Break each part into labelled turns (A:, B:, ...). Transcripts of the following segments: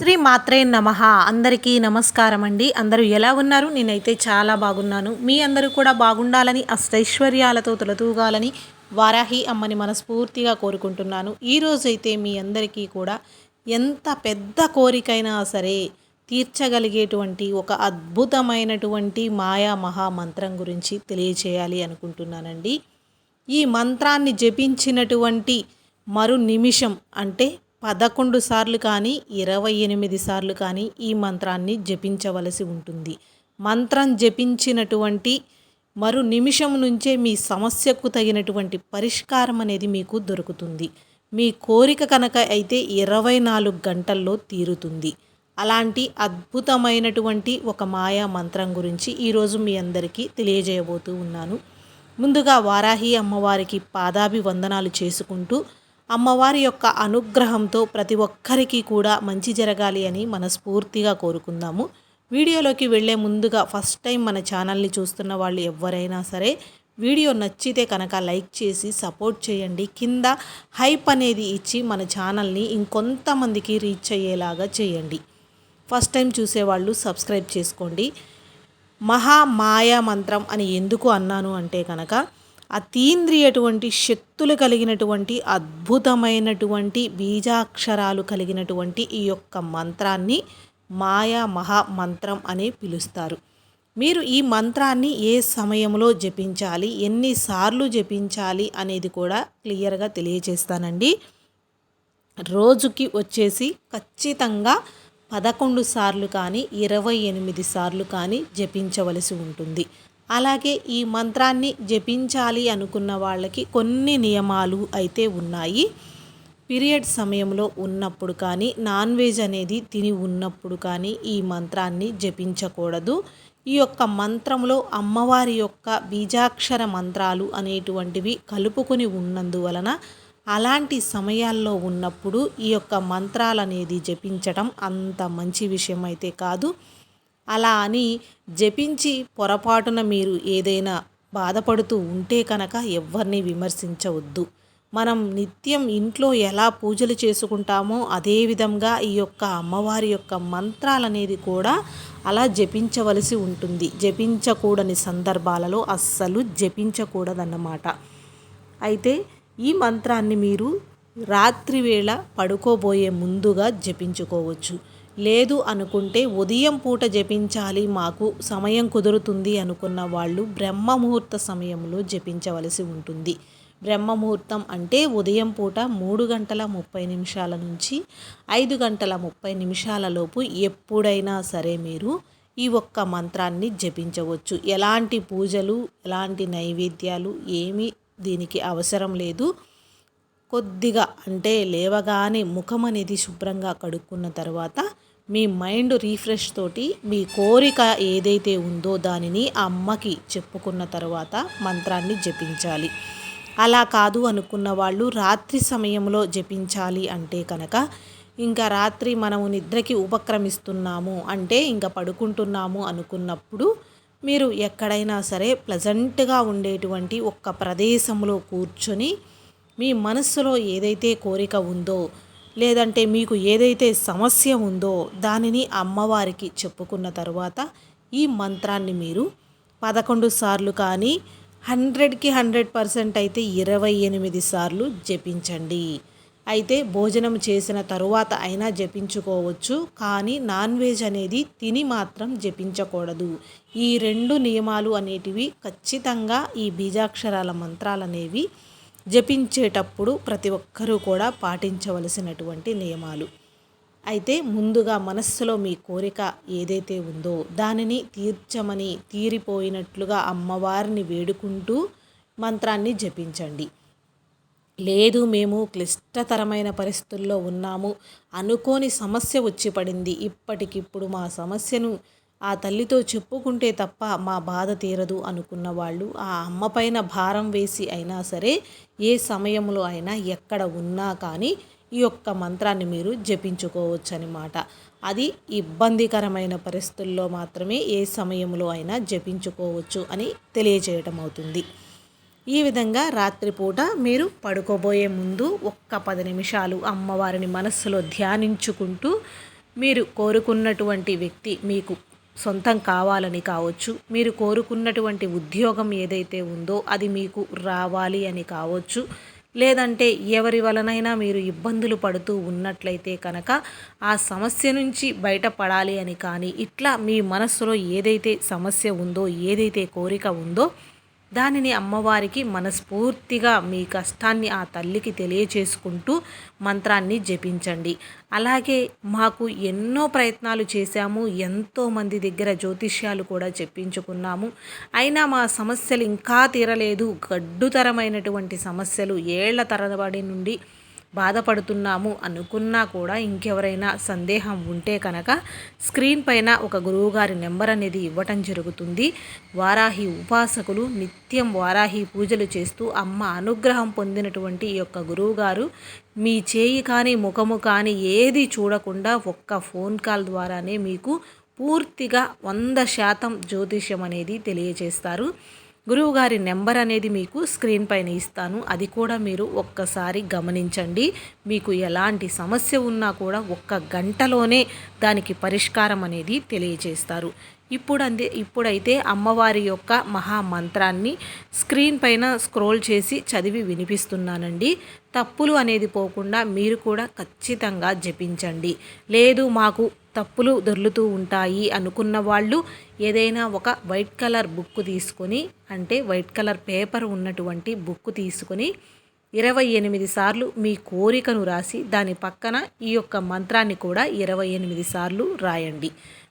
A: శ్రీ మాత్రే నమ. అందరికీ నమస్కారం అండి అందరూ ఎలా ఉన్నారు? నేనైతే చాలా బాగున్నాను. మీ అందరూ కూడా బాగుండాలని అష్టైశ్వర్యాలతో తొలతూగాలని వారాహి అమ్మని మనస్ఫూర్తిగా కోరుకుంటున్నాను. ఈరోజైతే మీ అందరికీ కూడా ఎంత పెద్ద కోరికైనా సరే తీర్చగలిగేటువంటి ఒక అద్భుతమైనటువంటి మాయా మహా మంత్రం గురించి తెలియచేయాలి అనుకుంటున్నానండి. ఈ మంత్రాన్ని జపించినటువంటి మరు నిమిషం అంటే పదకొండు సార్లు కానీ ఇరవై ఎనిమిది సార్లు కానీ ఈ మంత్రాన్ని జపించవలసి ఉంటుంది. మంత్రం జపించినటువంటి మరు నిమిషం నుంచే మీ సమస్యకు తగినటువంటి పరిష్కారం అనేది మీకు దొరుకుతుంది. మీ కోరిక కనుక అయితే ఇరవై నాలుగు గంటల్లో తీరుతుంది. అలాంటి అద్భుతమైనటువంటి ఒక మాయా మంత్రం గురించి ఈరోజు మీ అందరికీ తెలియజేయబోతూ ఉన్నాను. ముందుగా వారాహి అమ్మవారికి పాదాభివందనాలు చేసుకుంటూ అమ్మవారి యొక్క అనుగ్రహంతో ప్రతి ఒక్కరికి కూడా మంచి జరగాలి అని మనస్ఫూర్తిగా కోరుకుందాము. వీడియోలోకి వెళ్ళే ముందుగా ఫస్ట్ టైం మన ఛానల్ని చూస్తున్న వాళ్ళు ఎవరైనా సరే వీడియో నచ్చితే కనుక లైక్ చేసి సపోర్ట్ చేయండి. కింద హైప్ అనేది ఇచ్చి మన ఛానల్ని ఇంకొంతమందికి రీచ్ అయ్యేలాగా చేయండి. ఫస్ట్ టైం చూసేవాళ్ళు సబ్స్క్రైబ్ చేసుకోండి. మహామాయా మంత్రం అని ఎందుకు అన్నాను అంటే కనుక అతీంద్రియటువంటి శక్తులు కలిగినటువంటి అద్భుతమైనటువంటి బీజాక్షరాలు కలిగినటువంటి ఈ యొక్క మంత్రాన్ని మాయా మహా మంత్రం అని పిలుస్తారు. మీరు ఈ మంత్రాన్ని ఏ సమయంలో జపించాలి ఎన్నిసార్లు జపించాలి అనేది కూడా క్లియర్గా తెలియజేస్తానండి రోజుకి వచ్చేసి ఖచ్చితంగా పదకొండు సార్లు కానీ ఇరవై ఎనిమిది సార్లు కానీ జపించవలసి ఉంటుంది. అలాగే ఈ మంత్రాన్ని జపించాలి అనుకున్న వాళ్ళకి కొన్ని నియమాలు అయితే ఉన్నాయి. పీరియడ్ సమయంలో ఉన్నప్పుడు కానీ నాన్ వెజ్ అనేది తిని ఉన్నప్పుడు కానీ ఈ మంత్రాన్ని జపించకూడదు. ఈ యొక్క మంత్రంలో అమ్మవారి యొక్క బీజాక్షర మంత్రాలు అనేటువంటివి కలుపుకొని ఉన్నందువలన అలాంటి సమయాల్లో ఉన్నప్పుడు ఈ యొక్క మంత్రాలనేది జపించటం జపించడం అంత మంచి విషయం అయితే కాదు. అలా అని జపించి పొరపాటున మీరు ఏదైనా బాధపడుతూ ఉంటే కనుక ఎవరిని విమర్శించవద్దు. మనం నిత్యం ఇంట్లో ఎలా పూజలు చేసుకుంటామో అదేవిధంగా ఈ యొక్క అమ్మవారి యొక్క మంత్రాలనేది కూడా అలా జపించవలసి ఉంటుంది. జపించకూడని సందర్భాలలో అస్సలు జపించకూడదన్నమాట. అయితే ఈ మంత్రాన్ని మీరు రాత్రి వేళ పడుకోబోయే ముందుగా జపించుకోవచ్చు. లేదు అనుకుంటే ఉదయం పూట జపించాలి మాకు సమయం కుదురుతుంది అనుకున్న వాళ్ళు బ్రహ్మముహూర్త సమయంలో జపించవలసి ఉంటుంది. బ్రహ్మముహూర్తం అంటే ఉదయం పూట మూడు గంటల ముప్పై నిమిషాల నుంచి ఐదు గంటల ముప్పై నిమిషాల లోపు ఎప్పుడైనా సరే మీరు ఈ ఒక్క మంత్రాన్ని జపించవచ్చు. ఎలాంటి పూజలు ఎలాంటి నైవేద్యాలు ఏమీ దీనికి అవసరం లేదు. కొద్దిగా అంటే లేవగానే ముఖం అనేది శుభ్రంగా కడుక్కున్న తర్వాత మీ మైండ్ రీఫ్రెష్ తోటి మీ కోరిక ఏదైతే ఉందో దానిని అమ్మకి చెప్పుకున్న తర్వాత మంత్రాన్ని జపించాలి. అలా కాదు అనుకున్న వాళ్ళు రాత్రి సమయంలో జపించాలి అంటే కనుక ఇంకా రాత్రి మనము నిద్రకి ఉపక్రమిస్తున్నాము అంటే ఇంకా పడుకుంటున్నాము అనుకున్నప్పుడు మీరు ఎక్కడైనా సరే ప్లజెంట్గా ఉండేటువంటి ఒక్క ప్రదేశంలో కూర్చొని మీ మనస్సులో ఏదైతే కోరిక ఉందో లేదంటే మీకు ఏదైతే సమస్య ఉందో దానిని అమ్మవారికి చెప్పుకున్న తర్వాత ఈ మంత్రాన్ని మీరు పదకొండు సార్లు కానీ హండ్రెడ్కి హండ్రెడ్ పర్సెంట్ అయితే ఇరవై ఎనిమిది సార్లు జపించండి. అయితే భోజనం చేసిన తరువాత అయినా జపించుకోవచ్చు కానీ నాన్ వెజ్ అనేది తిని మాత్రం జపించకూడదు. ఈ రెండు నియమాలు అనేటివి ఖచ్చితంగా ఈ బీజాక్షరాల మంత్రాలు అనేవి జపించేటప్పుడు ప్రతి ఒక్కరూ కూడా పాటించవలసినటువంటి నియమాలు. అయితే ముందుగా మనస్సులో మీ కోరిక ఏదైతే ఉందో దానిని తీర్చమని తీరిపోయినట్లుగా అమ్మవారిని వేడుకుంటూ మంత్రాన్ని జపించండి. లేదు మేము క్లిష్టతరమైన పరిస్థితుల్లో ఉన్నాము అనుకోని సమస్య వచ్చి పడింది. ఇప్పటికిప్పుడు మా సమస్యను ఆ తల్లితో చెప్పుకుంటే తప్ప మా బాధ తీరదు అనుకున్న వాళ్ళు ఆ అమ్మ పైన భారం వేసి అయినా సరే ఏ సమయంలో అయినా ఎక్కడ ఉన్నా కానీ ఈ యొక్క మంత్రాన్ని మీరు జపించుకోవచ్చు అనమాట అది ఇబ్బందికరమైన పరిస్థితుల్లో మాత్రమే ఏ సమయంలో అయినా జపించుకోవచ్చు అని తెలియజేయటం అవుతుంది. ఈ విధంగా రాత్రిపూట మీరు పడుకోబోయే ముందు ఒక్క పది నిమిషాలు అమ్మవారిని మనస్సులో ధ్యానించుకుంటూ మీరు కోరుకున్నటువంటి వ్యక్తి మీకు సొంతం కావాలని కావచ్చు మీరు కోరుకున్నటువంటి ఉద్యోగం ఏదైతే ఉందో అది మీకు రావాలి అని కావచ్చు లేదంటే ఎవరి వలనైనా మీరు ఇబ్బందులు పడుతూ ఉన్నట్లయితే కనుక ఆ సమస్య నుంచి బయటపడాలి అని కానీ ఇట్లా మీ మనస్సులో ఏదైతే సమస్య ఉందో ఏదైతే కోరిక ఉందో దానిని అమ్మవారికి మనస్ఫూర్తిగా మీ కష్టాన్ని ఆ తల్లికి తెలియచేసుకుంటూ మంత్రాన్ని జపించండి. అలాగే మాకు ఎన్నో ప్రయత్నాలు చేశాము ఎంతోమంది దగ్గర జ్యోతిష్యాలు కూడా చెప్పించుకున్నాము. అయినా మా సమస్యలు ఇంకా తీరలేదు. గడ్డుతరమైనటువంటి సమస్యలు ఏళ్ళ తరబడి నుండి బాధపడుతున్నాము అనుకున్నా కూడా ఇంకెవరైనా సందేహం ఉంటే కనుక స్క్రీన్ పైన ఒక గురువుగారి నెంబర్ అనేది ఇవ్వటం జరుగుతుంది. వారాహి ఉపాసకులు నిత్యం వారాహి పూజలు చేస్తూ అమ్మ అనుగ్రహం పొందినటువంటి ఈ యొక్క గురువుగారు మీ చేయి కానీ ముఖము కానీ ఏది చూడకుండా ఒక్క ఫోన్ కాల్ ద్వారానే మీకు పూర్తిగా వంద శాతం జ్యోతిష్యం అనేది తెలియజేస్తారు. గురువుగారి నెంబర్ అనేది మీకు స్క్రీన్ పైన ఇస్తాను. అది కూడా మీరు ఒక్కసారి గమనించండి. మీకు ఎలాంటి సమస్య ఉన్నా కూడా ఒక్క గంటలోనే దానికి పరిష్కారం అనేది తెలియజేస్తారు. ఇప్పుడు అందే ఇప్పుడైతే అమ్మవారి యొక్క మహామంత్రాన్ని స్క్రీన్ పైన స్క్రోల్ చేసి చదివి వినిపిస్తున్నానండి. తప్పులు అనేది పోకుండా మీరు కూడా ఖచ్చితంగా జపించండి. లేదు మాకు తప్పులు దొర్లుతూ ఉంటాయి అనుకున్న వాళ్ళు ఏదైనా ఒక వైట్ కలర్ బుక్ తీసుకొని అంటే వైట్ కలర్ పేపర్ ఉన్నటువంటి బుక్ తీసుకొని ఇరవై ఎనిమిది సార్లు మీ కోరికను రాసి దాని పక్కన ఈ యొక్క మంత్రాన్ని కూడా ఇరవై ఎనిమిది సార్లు రాయండి.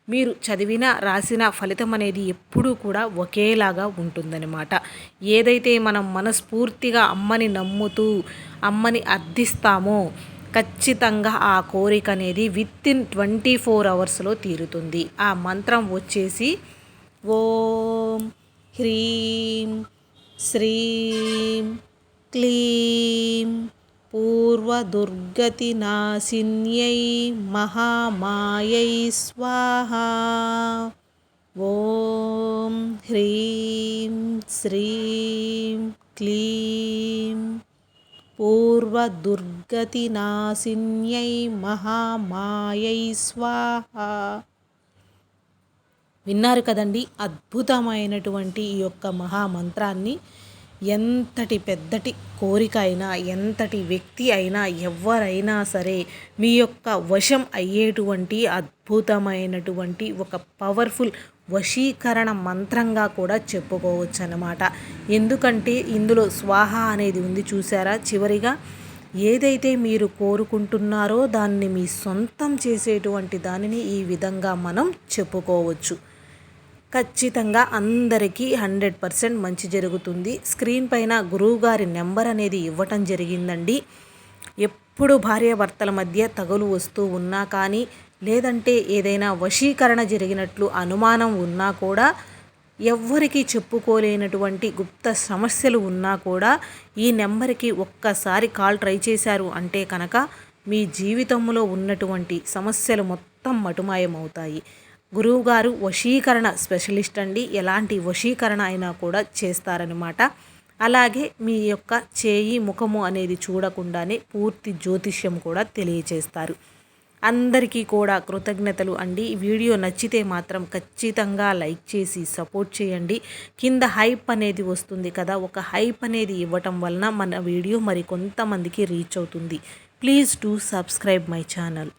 A: మీరు చదివిన రాసిన ఫలితం అనేది ఎప్పుడూ కూడా ఒకేలాగా ఉంటుందన్నమాట. ఏదైతే మనం మనస్ఫూర్తిగా అమ్మని నమ్ముతూ అమ్మని అర్థిస్తామో ఖచ్చితంగా ఆ కోరిక అనేది విత్ ఇన్ ట్వంటీ ఫోర్ అవర్స్లో తీరుతుంది. ఆ మంత్రం వచ్చేసి ఓం హ్రీం శ్రీం క్లీం పూర్వదుర్గతినాశిన్యై మహామాయై స్వాహ. ఓం హ్రీం శ్రీం క్లీం పూర్వదుర్గతినాశిన్యై మహామాయై స్వాహా విన్నారు కదండి అద్భుతమైనటువంటి ఈ యొక్క మహామంత్రాన్ని. ఎంతటి పెద్దటి కోరిక అయినా ఎంతటి వ్యక్తి అయినా ఎవరైనా సరే మీ యొక్క వశం అయ్యేటువంటి అద్భుతమైనటువంటి ఒక పవర్ఫుల్ వశీకరణ మంత్రంగా కూడా చెప్పుకోవచ్చు అన్నమాట ఎందుకంటే ఇందులో స్వాహ అనేది ఉంది చూసారా? చివరిగా ఏదైతే మీరు కోరుకుంటున్నారో దాన్ని మీ సొంతం చేసేటువంటి దానిని ఈ విధంగా మనం చెప్పుకోవచ్చు. ఖచ్చితంగా అందరికీ హండ్రెడ్ పర్సెంట్ మంచి జరుగుతుంది. స్క్రీన్ పైన గురువుగారి నెంబర్ అనేది ఇవ్వటం జరిగిందండి. ఎప్పుడు భార్యాభర్తల మధ్య తగులు వస్తూ ఉన్నా కానీ లేదంటే ఏదైనా వశీకరణ జరిగినట్లు అనుమానం ఉన్నా కూడా ఎవ్వరికీ చెప్పుకోలేనటువంటి గుప్త సమస్యలు ఉన్నా కూడా ఈ నెంబర్కి ఒక్కసారి కాల్ ట్రై చేశారు. అంటే కనుక మీ జీవితంలో ఉన్నటువంటి సమస్యలు మొత్తం మటుమాయమవుతాయి. గురువుగారు వశీకరణ స్పెషలిస్ట్ అండి. ఎలాంటి వశీకరణ అయినా కూడా చేస్తారనమాట అలాగే మీ యొక్క చేయి ముఖము అనేది చూడకుండానే పూర్తి జ్యోతిష్యం కూడా తెలియచేస్తారు. అందరికీ కూడా కృతజ్ఞతలు అండి. వీడియో నచ్చితే మాత్రం ఖచ్చితంగా లైక్ చేసి సపోర్ట్ చేయండి. కింద హైప్ అనేది వస్తుంది కదా ఒక హైప్ అనేది ఇవ్వటం వలన మన వీడియో మరి కొంతమందికి రీచ్ అవుతుంది. Please to subscribe my channel.